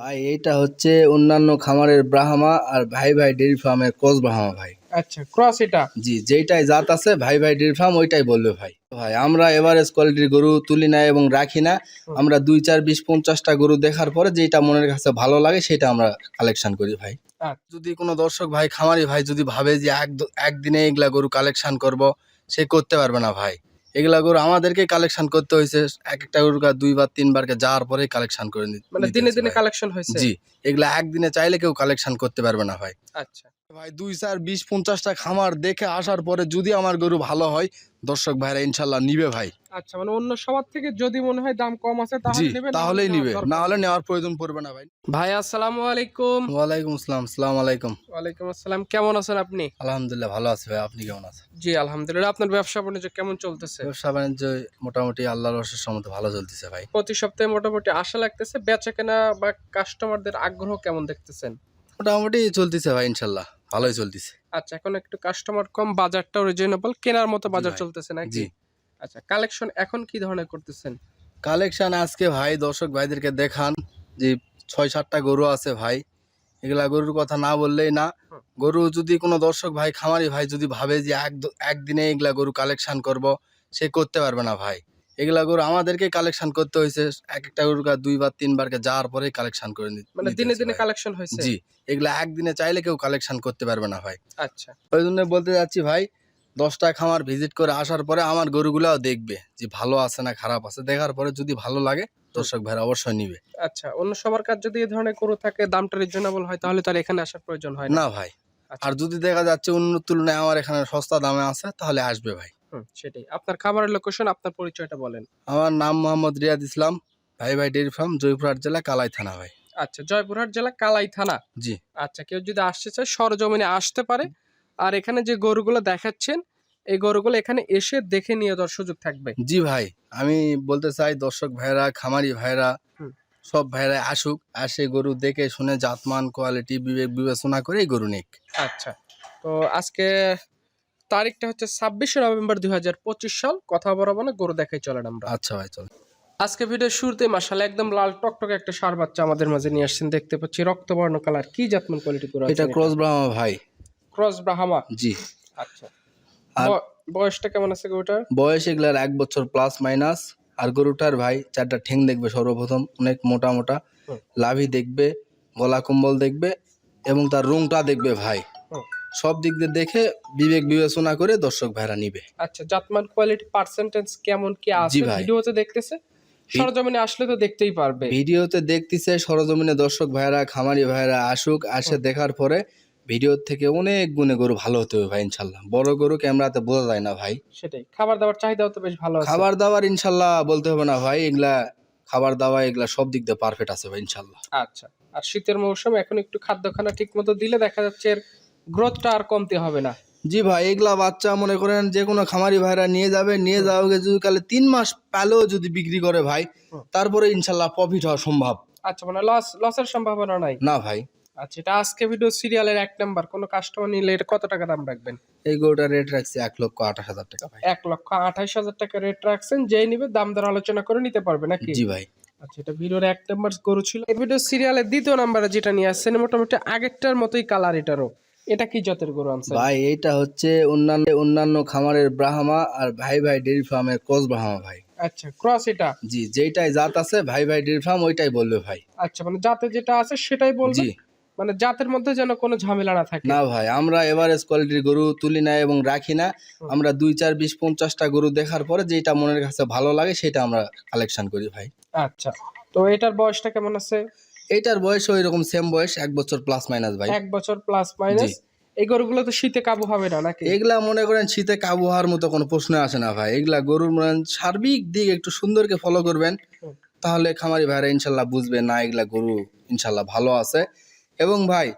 ভাই এইটা হচ্ছে অন্যান্য খামারের ব্রাহ্মা আর ভাই ভাই ডেয়ারি ফার্মের কোচ ব্রাহ্মা ভাই। আচ্ছা ক্রস এটা? জি যেইটাই জাত আছে ভাই ভাই ডেয়ারি ফার্ম ওইটাই বলবে ভাই। ভাই আমরা এভারেজ কোয়ালিটির গরু তুলি না এবং রাখি না। আমরা দুই চার বিশ পঞ্চাশটা গরু দেখার পরে যেটা মনের কাছে ভালো লাগে সেটা আমরা কালেকশন করি ভাই। আচ্ছা। যদি কোনো দর্শক ভাই খামারি ভাই যদি ভাবে যে এক একদিনে এগুলা গরু কালেকশন করব সে করতে পারবে না ভাই। এগুলা গরু আমাদেরকে কালেকশন করতে হয়েছে এক একটা গরু দুইবার তিনবারকে যাওয়ার পরে কালেকশন করে নিতে মানে দিনে দিনে কালেকশন হয়েছে জি এগুলা একদিনে চাইলে কেউ কালেকশন করতে পারবে না ভাই। আচ্ছা। ভাই দুই চার বিশ পঞ্চাশটা খামার দেখে আসার পরে যদি আমার গরু ভালো হয় দর্শক ভাইরা ইনশাল্লাহ নিবে ভাই। আচ্ছা মানে অন্য সবার থেকে যদি মনে হয় দাম কম আছে তাহলেই নিবে। না হলে নেওয়ার প্রয়োজন পড়বে না ভাই। ভাই আসসালামু আলাইকুম। ওয়ালাইকুম আসসালাম সালাম আলাইকুম। ওয়ালাইকুম আসসালাম কেমন আছেন আপনি? আলহামদুলিল্লাহ ভালো আছে ভাই আপনি কেমন আছেন? জি আলহামদুলিল্লাহ। আপনার ব্যবসা বাণিজ্য কেমন চলতেছে? ব্যবসা বাণিজ্য মোটামুটি আল্লাহর রসের সম্মত ভালো চলতেছে ভাই। প্রতি সপ্তাহে মোটামুটি আশা লাগতেছে বেচা কেনা বা কাস্টমারদের আগ্রহ কেমন দেখতেছেন? মোটামুটি চলতেছে ভাই ইনশাল্লাহ। ভালোই চলতেছে। আচ্ছা এখন একটু কাস্টমার কম বাজারটাও রিজনেবল কেনার মতো বাজার চলতেছে নাকি? জি। আচ্ছা কালেকশন এখন কি ধরনের করতেছেন? কালেকশন আজকে ভাই দর্শক ভাইদেরকে দেখান যে ছয় সাতটা গরু আছে ভাই। এগুলা গরুর কথা না বললেই না। গরু যদি কোনো দর্শক ভাই খামারি ভাই যদি ভাবে যে এক একদিনে এগুলা গরু কালেকশন করব সে করতে পারবে না ভাই। এগুলা গরু আমাদেরকে কালেকশন করতে হয়েছে। এক একটা গরু দুইবার তিনবারকে যাওয়ার পরে কালেকশন করে নি- মানে দিনে দিনে কালেকশন হয়েছে? জি এগুলা একদিনে চাইলে কেউ কালেকশন করতে পারবে না ভাই। আচ্ছা। ওই জন্য বলতে যাচ্ছি ভাই দশটা খামার ভিজিট করে আসার পরে আমার গরুগুলাও দেখবে যে ভালো আছে না খারাপ আছে। দেখার পরে যদি ভালো লাগে দর্শক ভাইরা অবশ্যই নিবে। আচ্ছা অন্য সবার কাছে যদি এই ধরনের গরু থাকে দামটা রিজনেবল হয় তাহলে তার এখানে আসার প্রয়োজন হয় না? ভাই। আচ্ছা। আর যদি দেখা যাচ্ছে অন্য তুলনায় আমার এখানে সস্তা দামে আছে তাহলে আসবে ভাই। সেটাই। আপনার খাবারের লোকেশন আপনার পরিচয়টা বলেন। আমার নাম মোহাম্মদ রিয়াদ ইসলাম ভাই ভাই ডেয়ারি ফার্ম জয়পুরহাট জেলা কালাই থানা ভাই। আচ্ছা জয়পুরহাট জেলা কালাই থানা? জি। আচ্ছা কেউ যদি আসতে চায় সরজমিনে আসতে পারে। আর এখানে যে গরুগুলো দেখাচ্ছেন এই গরুগুলো এখানে এসে দেখে নিয়ে যাওয়ার সুযোগ থাকবে। জি ভাই আমি বলতে চাই দর্শক ভাইরা খামারি ভাইরা সব ভাইরা আসুক আসে গরু দেখে শুনে জাতমান কোয়ালিটি বিবেক বিবেচনা করে এই গরু নিক। আচ্ছা তো আজকে তারিখটা হচ্ছে ছাব্বিশে নভেম্বর দুই হাজার পঁচিশ সাল। কথা বরাবর না গরু দেখাই চলেন আমরা। আচ্ছা ভাই চল আজকে ভিডিওর শুরুতে মাসাল একদম লাল টকটকে একটা সার বাচ্চা আমাদের মাঝে নিয়ে আসছেন। দেখতে পাচ্ছি রক্তবর্ণ কালার। কি জাতমান কোয়ালিটি করে এটা ক্রস ব্রাহ্মা ভাই। ক্রস ব্রাহ্মা জি। আচ্ছা। আর- বয়সটা কেমন আছে গরুটার? বয়স এগুলার এক বছর প্লাস মাইনাস আর গরুটার ভাই চারটা ঠেং দেখবে সর্বপ্রথম। অনেক মোটা মোটা। লাভি দেখবে গলা কম্বল দেখবে এবং তার রুংটা দেখবে ভাই। সব দিক দিয়ে দেখে বিবেক বিবেচনা করে দর্শক ভাইরা নিবে। আচ্ছা জাতমান কোয়ালিটি পার্সেন্টেজ কেমন কি আছে। ভিডিওতে দেখতেছে? সরজমিনে আসলে তো দেখতেই পারবে। ভিডিওতে দেখতেছে সরজমিনে দর্শক ভাইরা খামারি ভাইরা আসুক আসে দেখার পরে ভিডিও থেকে অনেক গুণে গরু ভালো হতে হবে ভাই ইনশাল্লাহ। বড় গরু ক্যামেরাতে বোঝা যায় না ভাই। সেটাই। খাবার দাবার চাহিদাও তো বেশ ভালো আছে। খাবার দাবার ইনশাল্লাহ বলতে হবে না ভাই এগুলা খাবার দাবার এগুলা সব দিক দিয়ে পারফেক্ট আছে ভাই ইনশাল্লাহ। আচ্ছা। আর শীতের মৌসুমে এখন একটু খাদ্যখানা ঠিক মতো দিলে দেখা যাচ্ছে এর গ্রোথটা আর কমতে হবে না। জি ভাই এগুলা বাচ্চা মনে করেন যে কোনো খামারি ভাইরা নিয়ে যাবে নিয়ে যাওয়া যদি কালে তিন মাস পেলেও যদি বিক্রি করে ভাই তারপরে ইনশাল্লাহ প্রফিট হওয়া সম্ভব। আচ্ছা মানে লস লসের সম্ভাবনা নাই? না ভাই। আচ্ছা এটা আজকে ভিডিও সিরিয়ালের এক নাম্বার কোনো কাস্টমার নিলে এটা কত টাকা দাম রাখবেন? এই গরুটার রেট রাখছি এক লক্ষ আঠাশ হাজার টাকা ভাই। এক লক্ষ আঠাইশ হাজার টাকা রেট রাখছেন যেই নিবে দাম দর আলোচনা করে নিতে পারবে নাকি? জি ভাই। আচ্ছা এটা ভিডিওর এক নাম্বার গরু ছিল। এই ভিডিও সিরিয়ালের দ্বিতীয় নাম্বারে যেটা নিয়ে আসছেন মোটামুটি আগেরটার মতোই কালার এটারও। এটা কি জাতের গরু আনছেন? ভাই এটা হচ্ছে অন্যান্য অন্যান্য খামারের ব্রাহ্মা আর ভাই ভাই ডেয়ারি ফার্মের কোচ ব্রাহ্মা ভাই। আচ্ছা ক্রস এটা? জি যেইটাই জাত আছে ভাই ভাই ডেয়ারি ফার্ম ওইটাই বলবে ভাই। আচ্ছা মানে জাতে যেটা আছে সেটাই বলবে? জি। মানে জাতের মধ্যে যেন কোনো ঝামেলা না থাকে? না ভাই আমরা এভারেজ কোয়ালিটির গরু তুলি না এবং রাখি না। আমরা দুই চার বিশ পঞ্চাশটা গরু দেখার পরে যেটা মনের কাছে ভালো লাগে সেটা আমরা কালেকশন করি ভাই। আচ্ছা তো এটার বয়সটা কেমন আছে? এইটার বয়স ওই রকম সেম বয়স এক বছর প্লাস মাইনাস ভাই। এক বছর প্লাস মাইনাস। এই গরুগুলো তো শীতে কাবু হবে না নাকি? এগুলা মনে করেন শীতে কাবু হওয়ার মতো কোনো প্রশ্ন আসে না ভাই। এগুলা গরুর মনে সার্বিক দিক একটু সুন্দরকে ফলো করবেন তাহলে খামারি ভাইরা ইনশাল্লাহ বুঝবে না এগুলা গরু ইনশাল্লাহ ভালো আছে। এবং ভাই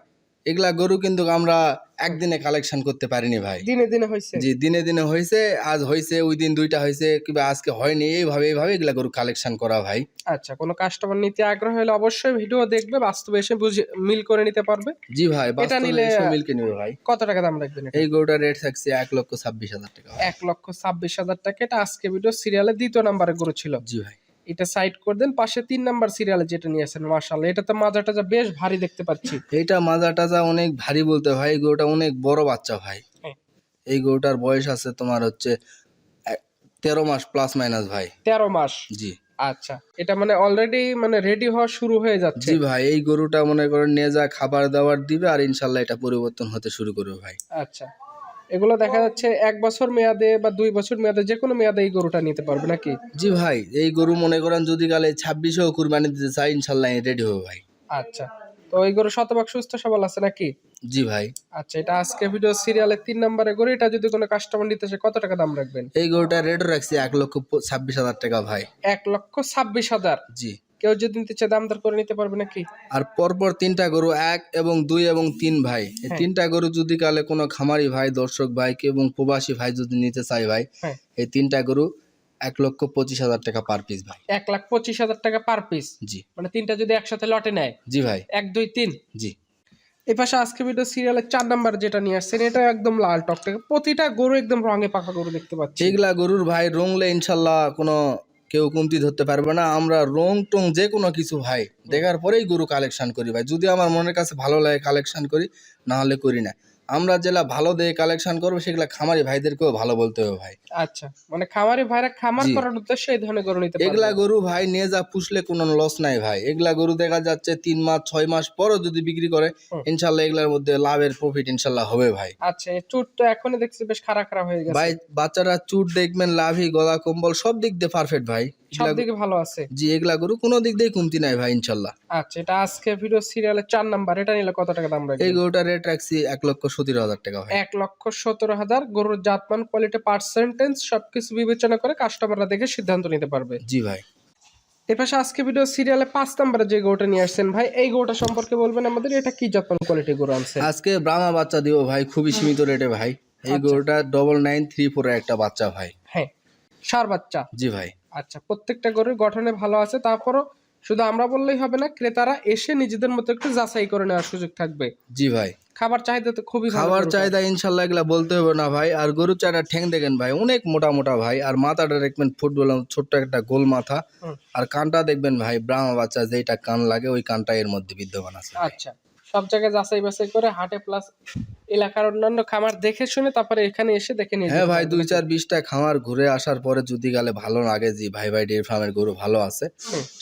এগুলা গরু কিন্তু আমরা একদিনে কালেকশন করতে পারিনি ভাই। দিনে দিনে হয়েছে জি দিনে দিনে হয়েছে আজ হয়েছে ওই দিন দুইটা হয়েছে কিংবা আজকে হয়নি এইভাবে এইভাবে এগুলা গরু কালেকশন করা ভাই। আচ্ছা কোনো কাস্টমার নিতে আগ্রহ হলে অবশ্যই ভিডিও দেখবে বাস্তবে এসে বুঝে মিল করে নিতে পারবে। জি ভাই বাস্তবে নিলে- মিলকে নিবে ভাই। কত টাকা দাম রাখবেন এই গরুটার রেট থাকছে এক লক্ষ ছাব্বিশ হাজার টাকা। এক লক্ষ ছাব্বিশ হাজার টাকা এটা আজকে ভিডিও সিরিয়ালে দ্বিতীয় নাম্বারে গরু ছিল। জি ভাই। এটা সাইড করে দেন পাশে তিন নাম্বার সিরিয়ালে যেটা নিয়ে আসেন মার্শাল্লাহ এটা তো মাজাটা যা বেশ ভারী দেখতে পাচ্ছি। এটা মাজা টাজা অনেক ভারী বলতে ভাই এই গরুটা অনেক বড় বাচ্চা ভাই। হ্যাঁ। এই গরুটার বয়স আছে তোমার হচ্ছে তেরো মাস প্লাস মাইনাস ভাই। তেরো মাস? জি। আচ্ছা। এটা মানে অলরেডি মানে রেডি হওয়া শুরু হয়ে যাচ্ছে। জি ভাই এই গরুটা মনে করেন নিয়ে যা খাবার দাবার দিবে আর ইনশাল্লাহ এটা পরিবর্তন হতে শুরু করবে ভাই। আচ্ছা। এগুলো দেখা যাচ্ছে এক বছর মেয়াদে বা দুই বছর মেয়াদে যে কোনো মেয়াদে এই গরুটা নিতে পারবে নাকি? জি ভাই এই গরু মনে করেন যদি কালে ছাব্বিশেও কুরবানি দিতে চাই ইনশাল্লাহ রেডি হবে ভাই। আচ্ছা তো এই গরু শতভাগ সুস্থ সবল আছে নাকি? জি ভাই। আচ্ছা এটা আজকে ভিডিও সিরিয়ালের তিন নম্বরে গরু এটা যদি কোনো কাস্টমার নিতে চায় কত টাকা দাম রাখবেন? এই গরুটা রেটও রাখছি এক লক্ষ ছাব্বিশ হাজার টাকা ভাই। এক লক্ষ ছাব্বিশ হাজার? জি। কেউ যদি নিতে চায় দাম দর করে নিতে পারবে নাকি? আর পরপর তিনটা গরু এক এবং দুই এবং তিন ভাই। এই হ্যাঁ। তিনটা গরু যদি কালে কোনো খামারি ভাই দর্শক ভাই কে এবং প্রবাসী ভাই যদি নিতে চাই ভাই হ্যাঁ। এই তিনটা গরু এক লক্ষ পঁচিশ হাজার টাকা পার পিস ভাই। এক লাখ পঁচিশ হাজার টাকা পার পিস জি। মানে তিনটা যদি একসাথে লটে নেয়? জি ভাই। এক দুই তিন? জি। এই পাশে আজকে ভিডিও সিরিয়ালের চার নাম্বার যেটা নিয়ে আসছেন এটা একদম লাল টকটকে প্রতিটা গরু একদম রঙে পাকা গরু দেখতে পাচ্ছি। এগুলা গরুর ভাই রংলে ইনশাল্লাহ কোনো কেউ কমতি ধরতে পারবে না। আমরা রং টং যে কোনো কিছু ভাই দেখার পরেই গরু কালেকশান করি ভাই। যদি আমার মনের কাছে ভালো লাগে কালেকশান করি নাহলে করি না। আমরা যেগুলা ভালো দিয়ে কালেকশন করব সেগুলা খামারি ভাইদেরকেও ভালো বলতে হবে ভাই। আচ্ছা মানে খামারি ভাইরা খামার করার উদ্দেশ্যে এই ধরনের গরু নিতে এগুলা গরু ভাই নিয়ে যা পুষলে কোনো লস নাই ভাই। এগুলা গরু দেখা যাচ্ছে তিন মাস ছয় মাস পরও যদি বিক্রি করে ইনশাল্লাহ এগুলার মধ্যে লাভের প্রফিট ইনশাল্লাহ হবে ভাই। আচ্ছা চুট তো এখনই দেখছি বেশ খারাপ খারাপ হয়ে গেছে। ভাই বাচ্চারা চুট দেখবেন লাভি গলা কম্বল সব দিক দিয়ে পারফেক্ট ভাই। সব দিকে ভালো আছে। জি এগুলা গরু কোনো দিক দিয়ে কমতি নাই ভাই ইনশাল্লাহ। আচ্ছা এটা আজকে ভিডিও সিরিয়ালের চার নাম্বার এটা নিলে কত টাকা দাম এই রাখবে গরুটার রেট রাখছি এক লক্ষ সতেরো হাজার টাকা ভাই। এক লক্ষ সতেরো হাজার গরুর জাতমান কোয়ালিটি পার্সেন্টেজ সবকিছু বিবেচনা করে কাস্টমাররা দেখে সিদ্ধান্ত নিতে পারবে। জি ভাই। এর পাশে আজকে ভিডিও সিরিয়ালে পাঁচ নাম্বারে যে গরুটা নিয়ে আসছেন ভাই এই গরুটা সম্পর্কে বলবেন আমাদের এটা কি জাতমান কোয়ালিটি গরু আনছেন? আজকে ব্রাহ্মা বাচ্চা দিব ভাই খুবই সীমিত রেটে ভাই। এই আচ্ছা। গরুটা ডবল নাইন থ্রি ফোর একটা বাচ্চা ভাই। হ্যাঁ সার বাচ্চা। জি ভাই। আচ্ছা প্রত্যেকটা গরুর গঠনে ভালো আছে তারপরও শুধু আমরা বললেই হবে না ক্রেতারা এসে নিজেদের মতো একটু যাচাই করে নেওয়ার সুযোগ থাকবে। জি ভাই। খাবার চাহিদা তো খুবই খাবার চাহিদা ইনশাল্লাহ এগুলা বলতে হবে না ভাই আর গরুর চাটা ঠ্যাং দেখেন ভাই অনেক মোটা মোটা ভাই আর মাথাটা দেখবেন ফুটবল ছোট্ট একটা গোল মাথা। আর কানটা দেখবেন ভাই ব্রাহ্মা বাচ্চা যেটা কান লাগে ওই কানটা এর মধ্যে বিদ্যমান আছে আচ্ছা। সব জায়গায় যাচাই বাছাই করে হাটে প্লাস এলাকার অন্যান্য খামার দেখে শুনে তারপরে এখানে এসে দেখে নিয়ে হ্যাঁ ভাই দুই চার বিশটা খামার ঘুরে আসার পরে যদি গেলে ভালো লাগে যে ভাই ভাই ডেয়ারি ফার্মের গরু ভালো আছে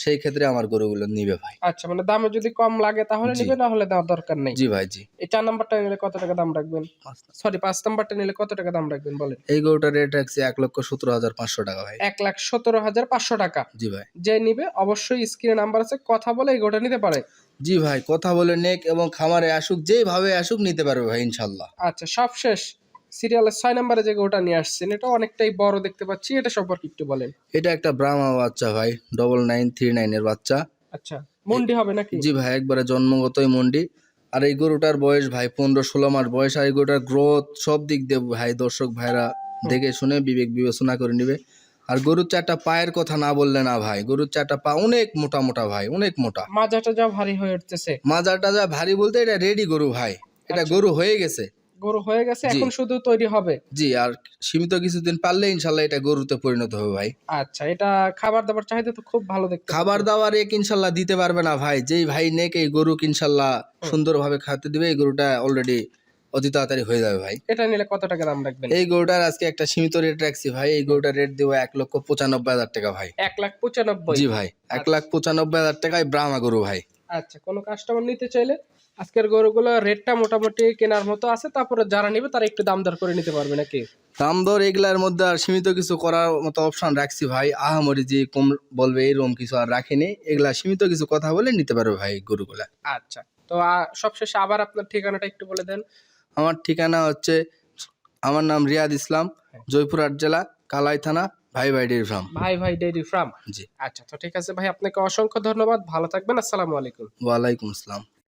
সেই ক্ষেত্রে আমার গরুগুলো নিবে ভাই। আচ্ছা মানে দামে যদি কম লাগে তাহলে নিবে না হলে দেওয়ার দরকার নেই। জি ভাই জি। এই চার নাম্বারটা নিলে কত টাকা দাম রাখবেন? সরি পাঁচ নাম্বারটা নিলে কত টাকা দাম রাখবেন বলেন? এই গরুটার রেট রাখছি এক লক্ষ সতেরো হাজার পাঁচশো টাকা ভাই। এক লাখ সতেরো হাজার পাঁচশো টাকা। জি ভাই। যে নিবে অবশ্যই স্ক্রিনে নাম্বার আছে কথা বলে এই গরুটা নিতে পারে। জি ভাই কথা বলে নেক এবং খামারে আসুক যেভাবে আসুক নিতে পারবে ভাই ইনশাল্লাহ। আচ্ছা সব শেষ সিরিয়ালের ছয় নাম্বারে যে গোটা নিয়ে আসছেন এটা অনেকটাই বড় দেখতে পাচ্ছি এটা সম্পর্কে একটু বলেন। এটা একটা ব্রাহ্মা বাচ্চা ভাই ডবল নাইন থ্রি নাইনের বাচ্চা। আচ্ছা মন্ডি হবে নাকি? জি ভাই একবারে জন্মগতই মন্ডি। আর এই গরুটার বয়স ভাই পনেরো ষোলো মাস বয়স আর এই গরুটার গ্রোথ সব দিক দিয়ে ভাই দর্শক ভাইরা দেখে শুনে বিবেক বিবেচনা করে নিবে। আর গরুর চারটা পায়ের কথা না বললে না ভাই গরুর চারটা পা অনেক মোটা মোটা ভাই অনেক মোটা। মাজাটা যা ভারী হয়ে উঠতেছে। মাজারটা যা ভারী বলতে এটা রেডি গরু ভাই এটা আচ্ছা। গরু হয়ে গেছে। গরু হয়ে গেছে। এখন শুধু তৈরি হবে। জি আর সীমিত কিছুদিন পারলে ইনশাল্লাহ এটা গরুতে পরিণত হবে ভাই। আচ্ছা এটা খাবার দাবার চাহিদা তো খুব ভালো দেখতে। খাবার দাবার এক ইনশাল্লাহ দিতে পারবে না ভাই যেই ভাই নেক এই গরু ইনশাল্লাহ সুন্দরভাবে খাতে দিবে এই গরুটা অলরেডি অতি তাড়াতাড়ি হয়ে যাবে ভাই। এটা নিলে কত টাকা দাম রাখবেন? এই গরুটার আজকে একটা সীমিত রেট রাখছি ভাই। এই গরুটার রেট দেবো এক লক্ষ পঁচানব্বই হাজার টাকা ভাই। এক লাখ পঁচানব্বই? জি ভাই এক লাখ পঁচানব্বই হাজার টাকায় ব্রাহ্মা গরু ভাই। আচ্ছা কোনো কাস্টমার নিতে চাইলে আজকের গরুগুলো রেটটা মোটামুটি কেনার মতো আছে তারপরে যারা নিবে তারা একটু দাম দর করে নিতে পারবে নাকি? দাম দর এগুলার মধ্যে আর সীমিত কিছু করার মতো অপশন রাখছি ভাই। আহামরি যে কম বলবে এরকম কিছু আর রাখিনি। এগুলা সীমিত কিছু কথা বলে নিতে পারবে ভাই গরুগুলা। আচ্ছা তো সবশেষে আবার আপনার ঠিকানাটা একটু বলে দেন। আমার ঠিকানা হচ্ছে আমার নাম রিয়াদ ইসলাম জয়পুরহাট জেলা কালাই থানা ভাই ভাই ডেরি ফার্ম। ভাই ভাই ডেরি ফার্ম। জি। আচ্ছা তো ঠিক আছে ভাই আপনাকে অসংখ্য ধন্যবাদ ভালো থাকবেন আসসালামু আলাইকুম। ওয়ালাইকুম আসসালাম।